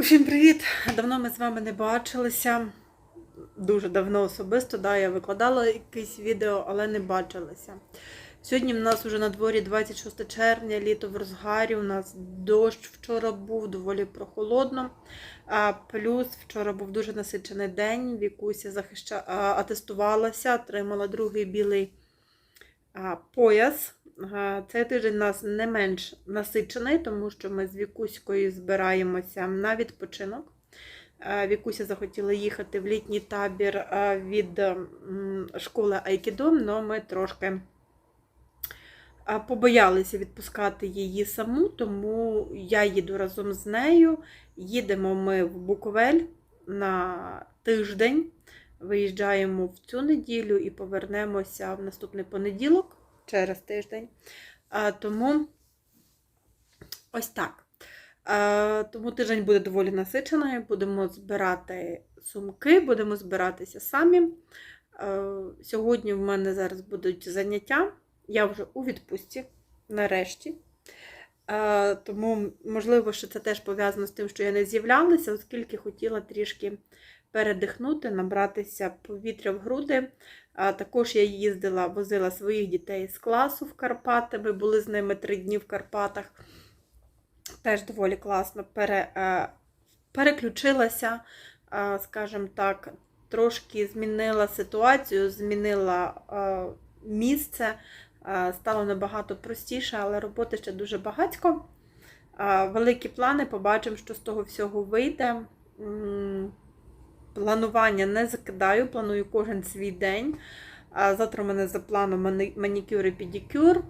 Усім привіт! Давно ми з вами не бачилися. Дуже давно особисто, да, я викладала якесь відео, але не бачилися. Сьогодні в нас вже на дворі 26 червня, літо в розгарі. У нас дощ вчора був доволі прохолодно. А плюс вчора був дуже насичений день. Вікуся захища... атестувалася, отримала другий білий пояс. А, Цей тиждень у нас не менш насичений, тому що ми з Вікуською збираємося на відпочинок. Е, Вікуся захотіла їхати в літній табір е, від школи Айкідо, але ми трошки е, побоялися відпускати її саму, тому я їду разом з нею. Їдемо ми в Буковель на тиждень. Виїжджаємо в цю неділю і повернемося в наступний понеділок через тиждень. Тому ось так. Тому тиждень буде доволі насичений. Будемо збирати сумки, будемо збиратися самі. Сьогодні в мене зараз будуть заняття. Я вже у відпустці, нарешті. Тому, можливо, що це теж пов'язано з тим, що я не з'являлася, оскільки хотіла трішки передихнути, набратися повітря в груди. Також я їздила, возила своїх дітей з класу в Карпати. Ми були з ними три дні в Карпатах. Теж доволі класно пере, е, переключилася, е, скажімо так, трошки змінила ситуацію, змінила е, місце, стало набагато простіше, але роботи ще дуже багатько. Великі плани, побачимо, що з того всього вийде. Планування не закидаю, планую кожен свій день. Завтра у мене за планом манікюр і педикюр.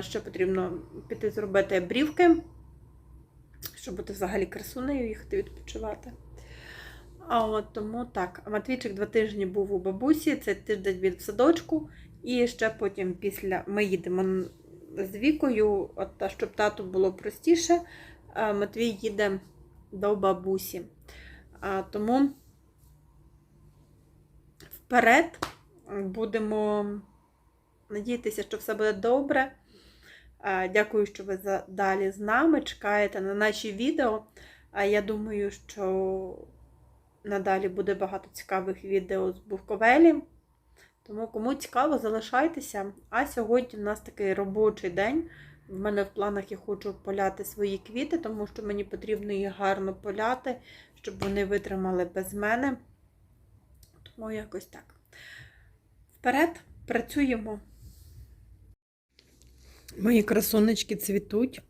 Ще потрібно піти зробити брівки, щоб бути взагалі красунею, їхати відпочивати. А от тому так. Матвійчик два тижні був у бабусі, це тиждень від в садочку. І ще потім після ми їдемо з вікою, от, щоб тату було простіше. Матвій їде до бабусі. А, Тому вперед. Будемо надіятися, що все буде добре. Дякую, що ви далі з нами. Чекаєте на наші відео. Я думаю, що надалі буде багато цікавих відео з Буковелі. Тому, кому цікаво, залишайтеся. А сьогодні в нас такий робочий день. В мене в планах я хочу поляти свої квіти, тому що мені потрібно їх гарно поляти, щоб вони витримали без мене. Тому якось так. Вперед працюємо. Мої красунечки цвітуть.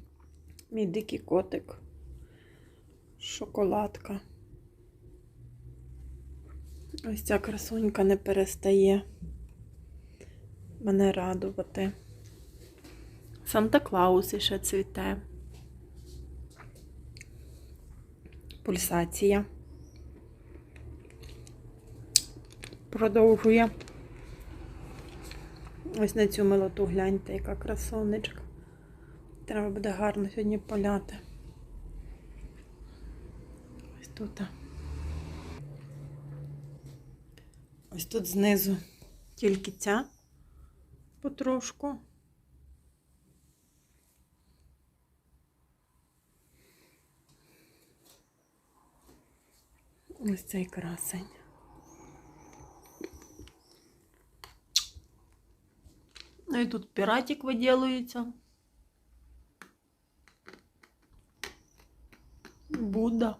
Мій дикий котик. Шоколадка. Ось ця красунька не перестає мене радувати. Санта Клаус іще цвіте. Пульсація. Продовжує. Ось на цю милоту гляньте, яка красонечка. Треба буде гарно сьогодні поляти. Ось тут. Ось тут знизу тільки ця потрошку. Ось цей красень. Ну і тут піратик виділується. Будда.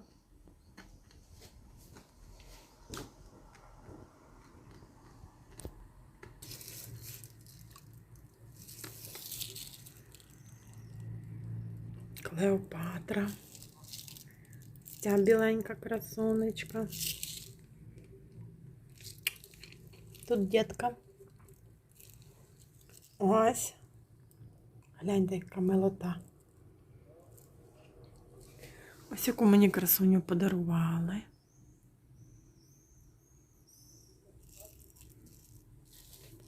Клеопатра. Ця біленька красунечка. Тут дітка. Ось. Гляньте, яка милота. Ось яку мені красуню подарували.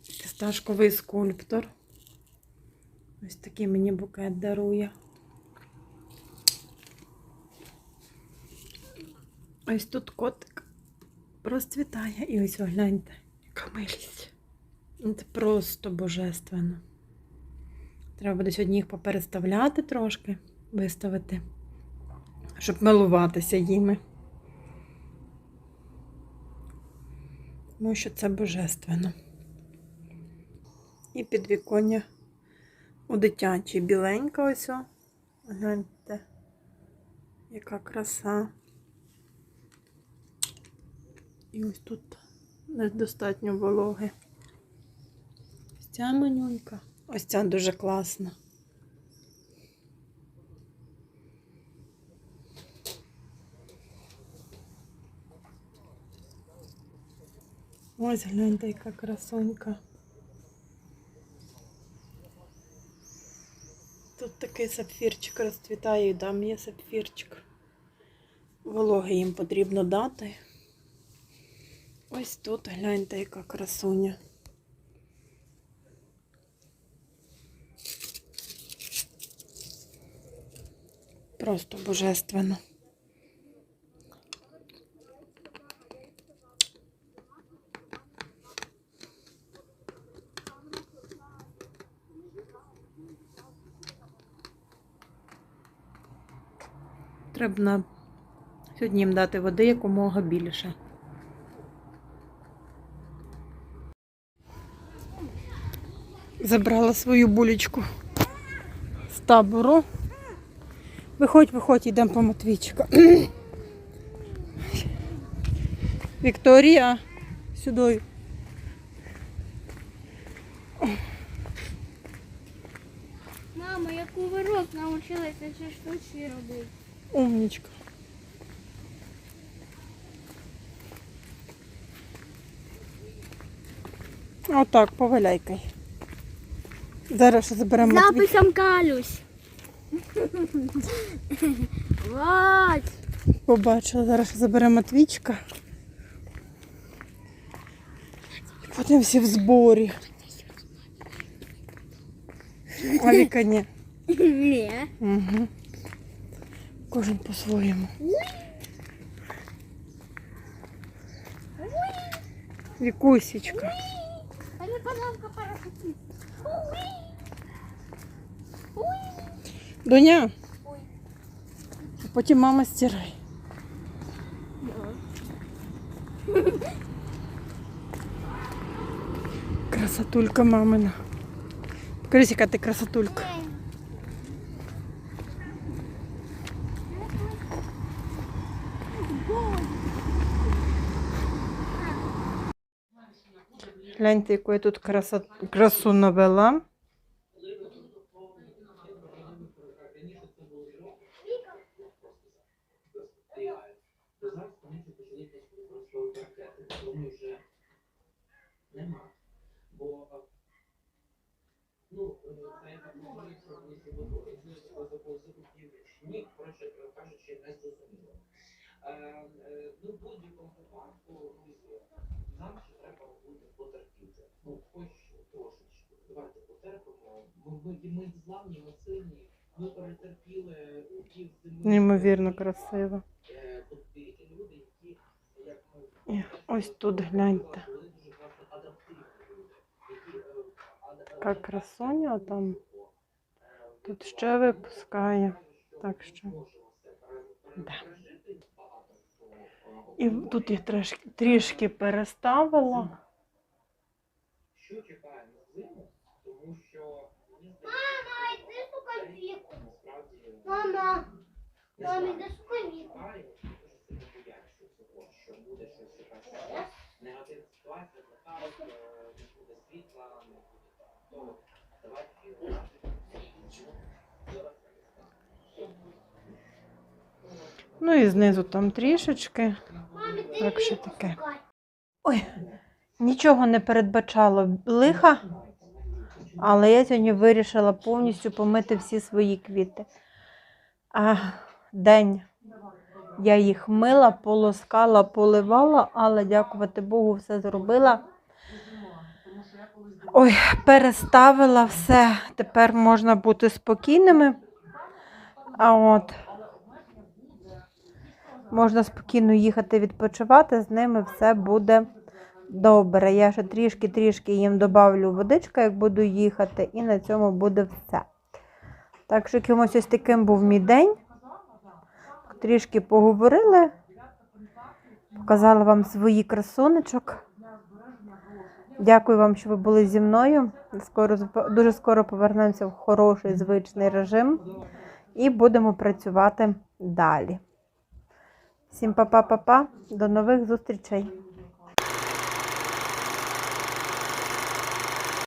Фісташковий скульптор. Ось такий мені букет дарує. Ось тут котик розцвітає. І ось огляньте, яка милість. Це просто божественно. Треба буде сьогодні їх попереставляти трошки, виставити щоб милуватися їми. Тому що це божественно. І підвіконня у дитячій біленька ось. о. Гляньте, яка краса. І ось тут недостатньо вологи. Ця манюнька. Ось ця дуже класна. Ось гляньте, яка красонька. Тут такий сапфірчик розцвітає, і там є сапфірчик. Вологи їм потрібно дати. Ось тут гляньте, яка красуня. Просто божественно. Треба сьогодні їм дати води якомога більше. Забрала свою булечку з табору. Виходь, виходь, йдемо по Матвійчика. Вікторія, сюди. Мама, я кувирок навчилася ці штучки робити. Умнічка. Отак, поваляйкай. Зараз ще заберемо Матвій. Записом калюсь. Побачила, зараз заберемо Матвійчика. Потім всі в зборі. А Віка ні. Угу. Кожен по-своєму. Вікусічка. Це не панамка парашутист. Доня, потім мама стирай. Красотулька мамина. Покажись, яка ти красотулька. Гляньте, яку я тут красу навела. Зараз вони почали використовувати ракети, тому вже нема. Бо ну, закупівлі ні, коротше кажучи, не зрозуміло. Е, е, Ну, в будь-якому випадку, нам ще треба буде потерпіти. Ну, хоч трошечки. Давайте потерпимо. Ми, ми, зламні, ми сильні, ми перетерпіли пів зими. Неймовірно красиво. Е, як ми Ось тут гляньте. вони дуже класно адаптивні люди, які е, Яка красуня там. Тут ще випускає. Так що. Да. І тут я трішки, трішки переставила. Що чекає на зиму, тому що Мама, йди шукай віку. насправді Мама, мама, йди шукай віку. чекаю, дуже сильно боячся цього, що буде щось якась негативна ситуація, блокаут, е, не буде світла, не буде так. То давайте Ну і знизу там трішечки. Мамі, Так що таке. Ой, нічого не передбачало лиха, але я сьогодні вирішила повністю помити всі свої квіти. А день я їх мила, полоскала, поливала, але дякувати Богу, все зробила. Ой, переставила все. Тепер можна бути спокійними. А от можна спокійно їхати відпочивати, з ними все буде добре. Я ще трішки-трішки їм добавлю водичка, як буду їхати, і на цьому буде все. Так що якимось ось таким був мій день. трішки поговорили, показала вам свої красунечок. Дякую вам, що ви були зі мною. Скоро, дуже скоро повернемося в хороший звичний режим і будемо працювати далі. Всім па-па-па-па, до нових зустрічей!